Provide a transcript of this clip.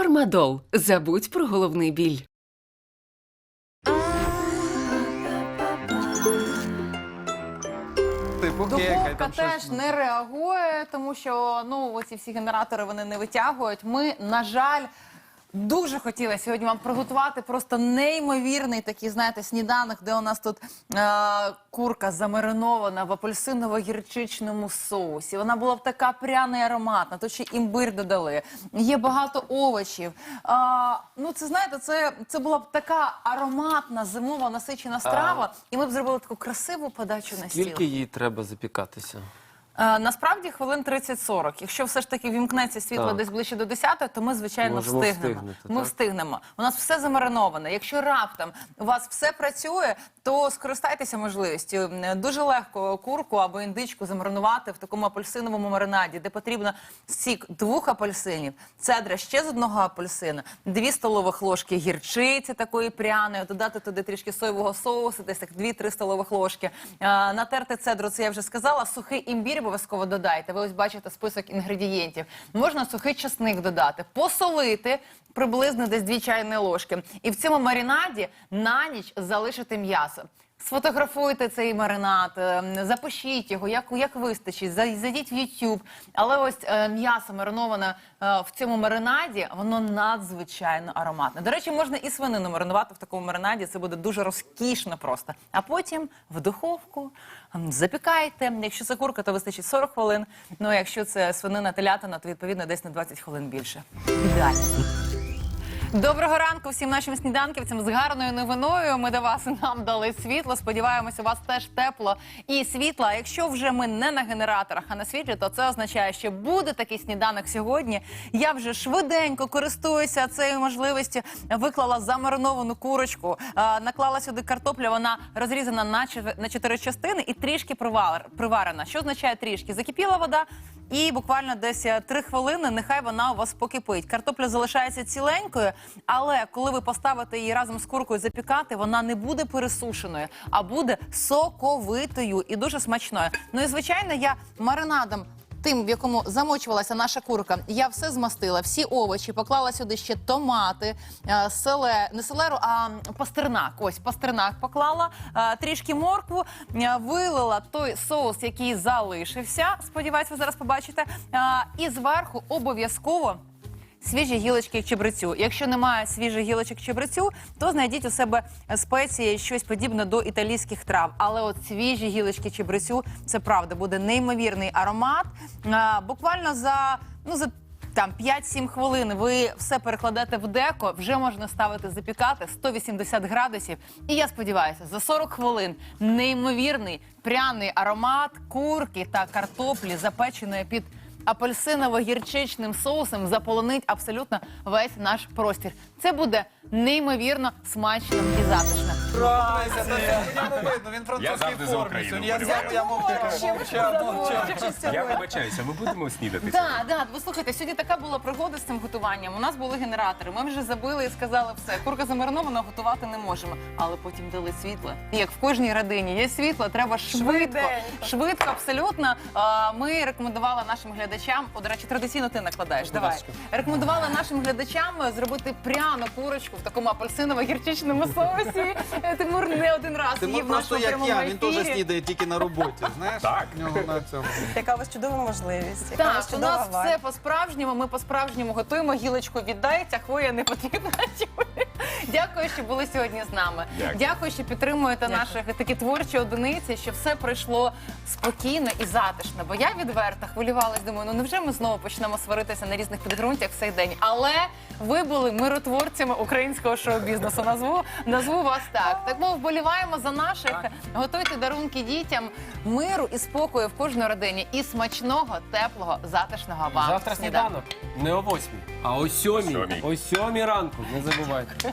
Фармадол. Забудь про головний біль. Типу, кекай, Духовка там теж не реагує, тому що ну оці всі генератори вони не витягують. Ми, на жаль, дуже хотіли сьогодні вам приготувати просто неймовірний такий, знаєте, сніданок, де у нас тут е- курка замаринована в апельсиново-гірчичному соусі. Вона була б така пряна і ароматна, тут ще імбир додали. Є багато овочів. А, ну, це знаєте, це, це була б така ароматна зимова насичена страва, і ми б зробили таку красиву подачу на стіл. Скільки їй треба запікатися? Е, Насправді хвилин 30-40. Якщо все ж таки вімкнеться світло Так. десь ближче до 10, то ми звичайно Можемо встигнемо. встигнути, ми так? встигнемо. У нас все замариноване. Якщо раптом у вас все працює, то скористайтеся можливістю. М, Дуже легко курку або індичку замаринувати в такому апельсиновому маринаді, де потрібно сік двох апельсинів, цедра ще з одного апельсина, дві столових ложки гірчиці такої пряної, додати туди трішки соєвого соусу, десь так 2-3 столових ложки. А, натерти цедру, це я вже сказала. Сухий імбір обов'язково додайте. Ви ось бачите список інгредієнтів. Можна сухий часник додати, посолити приблизно десь дві чайні ложки. І в цьому маринаді на ніч залишити м'ясо. Сфотографуйте цей маринад, е, запишіть його, як, як вистачить, зайдіть в YouTube. Але ось е, м'ясо мариноване е, в цьому маринаді, воно надзвичайно ароматне. До речі, можна і свинину маринувати в такому маринаді, це буде дуже розкішно просто. А потім в духовку запікайте. Якщо це курка, то вистачить 40 хвилин. Ну а якщо це свинина телятина, то відповідно десь на 20 хвилин більше. Ідеально. Доброго ранку всім нашим сніданківцям з гарною новиною. Ми до вас нам дали світло. Сподіваємося, у вас теж тепло і світло. А якщо вже ми не на генераторах, а на світлі, то це означає, що буде такий сніданок сьогодні. Я вже швиденько користуюся цією можливістю. Виклала замариновану курочку, наклала сюди картоплю. Вона розрізана на чотири- частини і трішки привар- приварена. Що означає трішки? Закипіла вода. І буквально десь е, три хвилини нехай вона у вас покипить. Картопля залишається ціленькою, але коли ви поставите її разом з куркою запікати, вона не буде пересушеною, а буде соковитою і дуже смачною. Ну і звичайно, я маринадом. Тим, в якому замочувалася наша курка, я все змастила, всі овочі, поклала сюди ще томати, е, селе, не селеру, а пастернак. Ось пастернак поклала, е, трішки моркву, е, вилила той соус, який залишився. Сподіваюсь, ви зараз побачите. І зверху обов'язково. Свіжі гілочки чебрецю. Якщо немає свіжих гілочок чебрецю, то знайдіть у себе спеції щось подібне до італійських трав. Але от свіжі гілочки чебрецю це правда буде неймовірний аромат. Буквально за ну за. Там 5-7 хвилин ви все перекладете в деко, вже можна ставити запікати 180 градусів. І я сподіваюся, за 40 хвилин неймовірний пряний аромат курки та картоплі, запеченої під апельсиново-гірчичним соусом заполонить абсолютно весь наш простір. Це буде неймовірно смачно і затишно. Правильно, видно, він Я французький завжди за формі. Україну Сьогодні Я вболіваю. взяв, я мовчав, мовчав, мовчав. Я вибачаюся, ми будемо снідати. Так, так, ви слухайте, сьогодні така була пригода з цим готуванням. У нас були генератори. Ми вже забили і сказали все. Курка замаринована готувати не можемо. Але потім дали світло. І як в кожній родині є світло, треба швидко, швидко, абсолютно. А, Ми рекомендували нашим глядачам. О, до речі, традиційно ти накладаєш. Давай рекомендували нашим глядачам зробити пряну курочку в такому апельсиново-гірчичному соусі. Е, Тимур не один раз Тимур їв в просто нашому як прямому я, він теж ефірі. снідає тільки на роботі, знаєш? Так. В нього на цьому. Яка у вас чудова можливість. Яка у Так, вас у чудова нас все по-справжньому. Ми по-справжньому готуємо. Гілочку віддається, хвоя не потрібна. Дякую, що були сьогодні з нами. Дякую. Дякую, що підтримуєте наших такі творчі одиниці, що все пройшло спокійно і затишно. Бо я відверто хвилювалась. Думаю, ну невже ми знову почнемо сваритися на різних підґрунтях в цей день? Але ви були миротворцями українського шоу-бізнесу. Назву назву вас так. Так ми вболіваємо за наших. Готуйте дарунки дітям, миру і спокою в кожній родині і смачного, теплого, затишного вам. Завтра сніданок не о восьмій, а о сьомій. Сьомій. О сьомій ранку. Не забувайте.